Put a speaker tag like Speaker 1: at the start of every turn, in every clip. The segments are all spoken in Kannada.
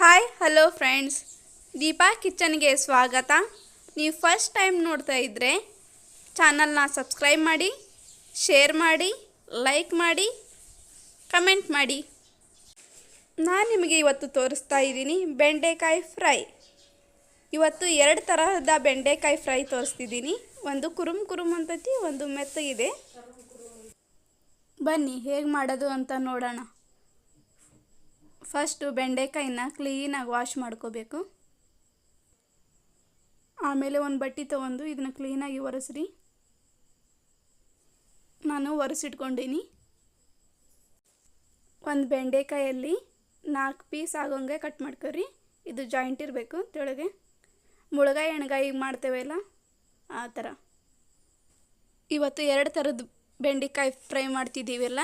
Speaker 1: ಹಾಯ್ ಹಲೋ ಫ್ರೆಂಡ್ಸ್ ದೀಪಾ ಕಿಚನ್ಗೆ ಸ್ವಾಗತ. ನೀವು ಫಸ್ಟ್ ಟೈಮ್ ನೋಡ್ತಾ ಇದ್ದರೆ ಚಾನಲ್ನ ಸಬ್ಸ್ಕ್ರೈಬ್ ಮಾಡಿ ಶೇರ್ ಮಾಡಿ ಲೈಕ್ ಮಾಡಿ ಕಮೆಂಟ್ ಮಾಡಿ. ನಾನು ನಿಮಗೆ ಇವತ್ತು ತೋರಿಸ್ತಾ ಇದ್ದೀನಿ ಬೆಂಡೆಕಾಯಿ ಫ್ರೈ ಇವತ್ತು ಎರಡು ತರಹದ ಬೆಂಡೆಕಾಯಿ ಫ್ರೈ ತೋರಿಸ್ತಿದ್ದೀನಿ. ಒಂದು ಕುರುಮ್ ಕುರುಮ್ ಅಂತತಿ, ಒಂದು ಮೆತ್ತಗಿದೆ. ಬನ್ನಿ, ಹೇಗೆ ಮಾಡೋದು ಅಂತ ನೋಡೋಣ. ಫಸ್ಟು ಬೆಂಡೆಕಾಯಿನ ಕ್ಲೀನಾಗಿ ವಾಶ್ ಮಾಡ್ಕೋಬೇಕು. ಆಮೇಲೆ ಒಂದು ಬಟ್ಟೆ ತೊಗೊಂಡು ಇದನ್ನ ಕ್ಲೀನಾಗಿ ಒರೆಸ್ರಿ. ನಾನು ಒರೆಸಿಟ್ಕೊಂಡೀನಿ. ಒಂದು ಬೆಂಡೆಕಾಯಲ್ಲಿ ನಾಲ್ಕು ಪೀಸ್ ಆಗೋಂಗೆ ಕಟ್ ಮಾಡ್ಕೊರಿ. ಇದು ಜಾಯಿಂಟ್ ಇರಬೇಕು ತೆಳಗೆ ಮುಳಗಾಯಿ ಎಣ್ಗಾಯಿ ಮಾಡ್ತೇವಲ್ಲ ಆ ಥರ. ಇವತ್ತು ಎರಡು ಥರದ ಬೆಂಡೆಕಾಯಿ ಫ್ರೈ ಮಾಡ್ತಿದ್ದೀವಲ್ಲ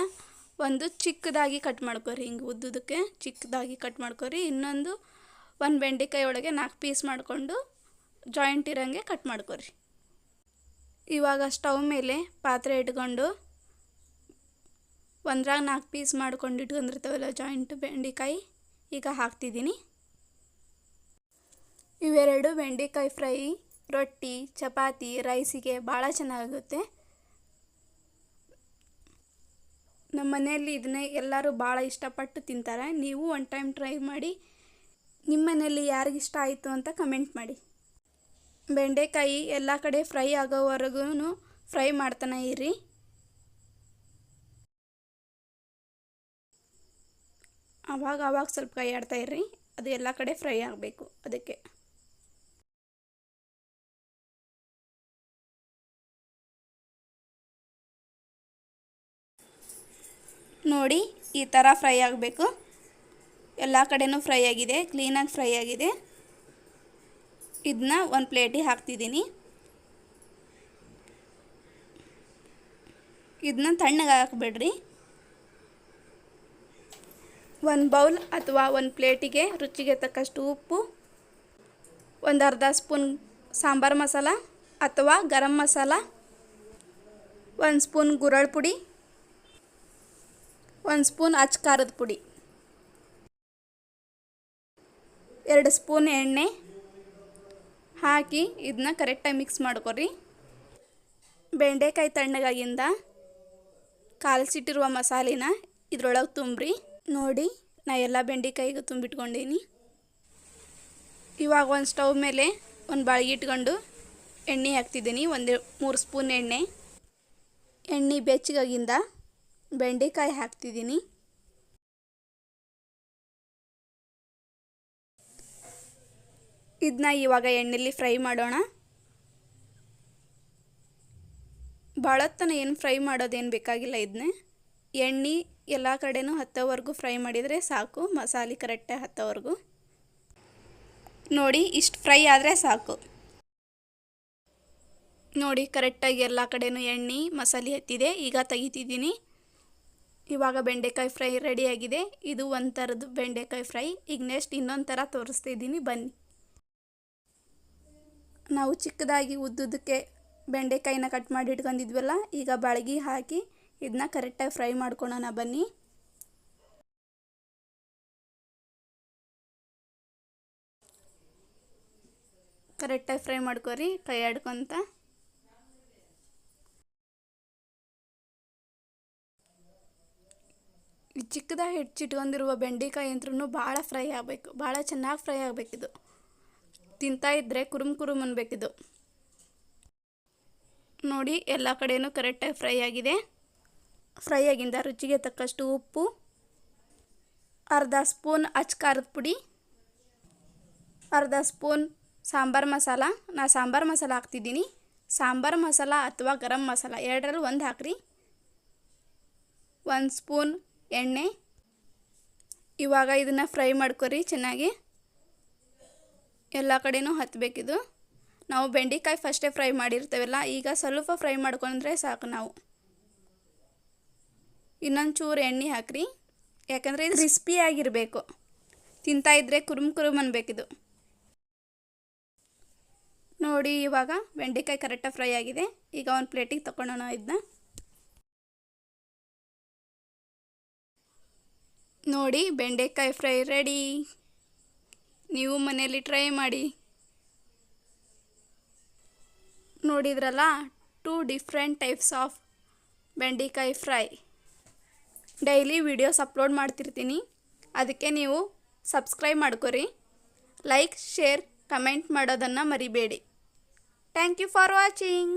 Speaker 1: ಒಂದು ಚಿಕ್ಕದಾಗಿ ಕಟ್ ಮಾಡ್ಕೊರಿ, ಹಿಂಗೆ ಉದ್ದುದಕ್ಕೆ ಚಿಕ್ಕದಾಗಿ ಕಟ್ ಮಾಡ್ಕೊರಿ. ಇನ್ನೊಂದು ಒಂದು ಬೆಂಡೆಕಾಯಿ ಒಳಗೆ ನಾಲ್ಕು ಪೀಸ್ ಮಾಡಿಕೊಂಡು ಜಾಯಿಂಟ್ ಇರೋಂಗೆ ಕಟ್ ಮಾಡ್ಕೊರಿ. ಇವಾಗ ಸ್ಟವ್ ಮೇಲೆ ಪಾತ್ರೆ ಇಟ್ಕೊಂಡು ಒಂದ್ರಾಗ ನಾಲ್ಕು ಪೀಸ್ ಮಾಡ್ಕೊಂಡು ಇಟ್ಕೊಂಡಿರ್ತಾವಲ್ಲ ಜಾಯಿಂಟ್ ಬೆಂಡೆಕಾಯಿ, ಈಗ ಹಾಕ್ತಿದ್ದೀನಿ. ಇವೆರಡು ಬೆಂಡೆಕಾಯಿ ಫ್ರೈ, ರೊಟ್ಟಿ, ಚಪಾತಿ, ರೈಸಿಗೆ ಭಾಳ ಚೆನ್ನಾಗುತ್ತೆ ನಮ್ಮ ಮನೆಯಲ್ಲಿ ಇದನ್ನೇ ಎಲ್ಲರೂ ಭಾಳ ಇಷ್ಟಪಟ್ಟು ತಿಂತಾರೆ. ನೀವು ಒನ್ ಟೈಮ್ ಟ್ರೈ ಮಾಡಿ ನಿಮ್ಮ ಮನೆಯಲ್ಲಿ ಯಾರಿಗೆ ಇಷ್ಟ ಆಯಿತು ಅಂತ ಕಮೆಂಟ್ ಮಾಡಿ. ಬೆಂಡೆಕಾಯಿ ಎಲ್ಲ ಕಡೆ ಫ್ರೈ ಆಗೋವರೆಗೂ ಫ್ರೈ ಮಾಡ್ತಾನೆ ಇರಿ. ಆವಾಗ ಆವಾಗ ಸ್ವಲ್ಪ ಕೈ ಆಡ್ತಾ ಇರ್ರಿ ಅದು ಎಲ್ಲ ಕಡೆ ಫ್ರೈ ಆಗಬೇಕು. ಅದಕ್ಕೆ. ನೋಡಿ ಈ ಥರ ಫ್ರೈ ಆಗಬೇಕು. ಎಲ್ಲ ಕಡೆನೂ ಫ್ರೈ ಆಗಿದೆ ಕ್ಲೀನಾಗಿ ಫ್ರೈ ಆಗಿದೆ. ಇದನ್ನ ಒಂದು ಪ್ಲೇಟಿಗೆ ಹಾಕ್ತಿದ್ದೀನಿ. ಇದನ್ನ ತಣ್ಣಗೆ ಹಾಕ್ಬೇಡ್ರಿ. ಒಂದು ಬೌಲ್ ಅಥವಾ ಒಂದು ಪ್ಲೇಟಿಗೆ ರುಚಿಗೆ ತಕ್ಕಷ್ಟು ಉಪ್ಪು, ಒಂದು ಅರ್ಧ ಸ್ಪೂನ್ ಸಾಂಬಾರು ಮಸಾಲ ಅಥವಾ ಗರಂ ಮಸಾಲ, ಒಂದು ಸ್ಪೂನ್ ಗುರಳ್ ಪುಡಿ ಒಂದು ಸ್ಪೂನ್ ಅಚ್ಚ ಖಾರದ ಪುಡಿ. ಎರಡು ಸ್ಪೂನ್ ಎಣ್ಣೆ ಹಾಕಿ ಇದನ್ನ ಕರೆಕ್ಟಾಗಿ ಮಿಕ್ಸ್ ಮಾಡ್ಕೊರಿ ಬೆಂಡೆಕಾಯಿ ತಣ್ಣಗಾಗಿಂದ ಕಾಲ್ಸಿಟ್ಟಿರುವ ಮಸಾಲಿನ ಇದ್ರೊಳಗೆ ತುಂಬ್ರಿ. ನೋಡಿ, ನಾ ಎಲ್ಲ ಬೆಂಡೆಕಾಯಿಗೆ ತುಂಬಿಟ್ಕೊಂಡೀನಿ. ಇವಾಗ ಒಂದು ಸ್ಟವ್ ಮೇಲೆ ಒಂದು ಬಾಳಿಗೆ ಇಟ್ಕೊಂಡು ಎಣ್ಣೆ ಹಾಕ್ತಿದ್ದೀನಿ. ಒಂದು ಮೂರು ಸ್ಪೂನ್ ಎಣ್ಣೆ. ಎಣ್ಣೆ ಬೆಚ್ಚಗಾಗಿಂದ ಬೆಂಡೆಕಾಯಿ ಹಾಕ್ತಿದ್ದೀನಿ. ಇದನ್ನ ಇವಾಗ ಎಣ್ಣೆಲಿ ಫ್ರೈ ಮಾಡೋಣ. ಭಾಳತ್ತನ ಏನು ಫ್ರೈ ಮಾಡೋದೇನು ಬೇಕಾಗಿಲ್ಲ ಇದನ್ನೇ ಎಣ್ಣೆ ಎಲ್ಲ ಕಡೆನೂ ಹತ್ತೋವರೆಗೂ ಫ್ರೈ ಮಾಡಿದರೆ ಸಾಕು. ಮಸಾಲೆ ಕರೆಕ್ಟಾಗಿ ಹತ್ತೋವರೆಗೂ. ನೋಡಿ, ಇಷ್ಟು ಫ್ರೈ ಆದರೆ ಸಾಕು. ನೋಡಿ, ಕರೆಕ್ಟಾಗಿ ಎಲ್ಲ ಕಡೆನೂ ಎಣ್ಣೆ, ಮಸಾಲೆ ಹತ್ತಿದೆ. ಈಗ ತೆಗಿತಿದ್ದೀನಿ. ಇವಾಗ ಬೆಂಡೆಕಾಯಿ ಫ್ರೈ ರೆಡಿಯಾಗಿದೆ. ಇದು ಒಂಥರದ್ದು ಥರದ್ದು ಬೆಂಡೆಕಾಯಿ ಫ್ರೈ. ಈಗ ನೆಕ್ಸ್ಟ್ ಇನ್ನೊಂದು ಥರ ತೋರಿಸ್ತಿದ್ದೀನಿ. ಬನ್ನಿ. ನಾವು ಚಿಕ್ಕದಾಗಿ ಉದ್ದುದಕ್ಕೆ ಬೆಂಡೆಕಾಯಿನ ಕಟ್ ಮಾಡಿ ಇಟ್ಕೊಂಡಿದ್ವಲ್ಲ, ಈಗ ಬಾಳ್ಗಿ ಹಾಕಿ ಇದನ್ನ ಕರೆಕ್ಟಾಗಿ ಫ್ರೈ ಮಾಡ್ಕೊಳೋಣ. ಬನ್ನಿ. ಕರೆಕ್ಟಾಗಿ ಫ್ರೈ ಮಾಡ್ಕೊರಿ. ಕೈ ಆಡ್ಕೊತ ಚಿಕ್ಕದಾಗಿ ಹೆಚ್ಚಿಟ್ಕೊಂಡಿರುವ ಬೆಂಡೆಕಾಯಿ ಅಂತ್ರೂ ಭಾಳ ಫ್ರೈ ಆಗಬೇಕು. ಭಾಳ ಚೆನ್ನಾಗಿ ಫ್ರೈ ಆಗಬೇಕಿದು. ತಿಂತಾ ಇದ್ದರೆ ಕುರುಮ್ ಕುರುಮ್ ಅನ್ಬೇಕಿದು. ನೋಡಿ, ಎಲ್ಲ ಕಡೆಯೂ ಕರೆಕ್ಟಾಗಿ ಫ್ರೈ ಆಗಿದೆ. ಫ್ರೈ ಆಗಿಂದ ರುಚಿಗೆ ತಕ್ಕಷ್ಟು ಉಪ್ಪು, ಅರ್ಧ ಸ್ಪೂನ್ ಅಚ್ ಖಾರದ ಪುಡಿ, ಅರ್ಧ ಸ್ಪೂನ್ ಸಾಂಬಾರು ಮಸಾಲ. ನಾ ಸಾಂಬಾರು ಮಸಾಲ ಹಾಕ್ತಿದ್ದೀನಿ. ಸಾಂಬಾರು ಮಸಾಲ ಅಥವಾ ಗರಂ ಮಸಾಲ ಎರಡರಲ್ಲಿ ಒಂದು ಹಾಕ್ರಿ. ಒಂದು ಸ್ಪೂನ್ ಎಣ್ಣೆ. ಇವಾಗ ಇದನ್ನು ಫ್ರೈ ಮಾಡ್ಕೊರಿ ಚೆನ್ನಾಗಿ. ಎಲ್ಲ ಕಡೆನೂ ಹತ್ತಬೇಕಿದು ನಾವು ಬೆಂಡೆಕಾಯಿ ಫಸ್ಟೇ ಫ್ರೈ ಮಾಡಿರ್ತೇವಲ್ಲ, ಈಗ ಸ್ವಲ್ಪ ಫ್ರೈ ಮಾಡ್ಕೊಂಡ್ರೆ ಸಾಕು ನಾವು. ಇನ್ನೊಂದು ಚೂರು ಎಣ್ಣೆ ಹಾಕ್ರಿ. ಯಾಕಂದರೆ ಇದು ಕ್ರಿಸ್ಪಿಯಾಗಿರಬೇಕು ತಿಂತಾ ಇದ್ದರೆ ಕುರುಮ್ ಕುರುಮ್ ಅನ್ಬೇಕಿದು. ನೋಡಿ ಇವಾಗ ಬೆಂಡೆಕಾಯಿ ಕರೆಕ್ಟಾಗಿ ಫ್ರೈ ಆಗಿದೆ. ಈಗ ಒಂದು ಪ್ಲೇಟಿಗೆ ತಗೊಳೋಣ ಇದನ್ನ. ನೋಡಿ, ಬೆಂಡೆಕಾಯಿ ಫ್ರೈ ರೆಡಿ. ನೀವು ಮನೆಯಲ್ಲಿ ಟ್ರೈ ಮಾಡಿ. ನೋಡಿದ್ರಲ್ಲ two different types of bendekayi fry. Daily videos upload ಮಾಡ್ತಿರ್ತೀನಿ. ಅದಕ್ಕೆ ನೀವು ಸಬ್ಸ್ಕ್ರೈಬ್ ಮಾಡ್ಕೊರಿ. ಲೈಕ್, ಶೇರ್, ಕಮೆಂಟ್ ಮಾಡೋದನ್ನು ಮರಿಬೇಡಿ. Thank you for watching.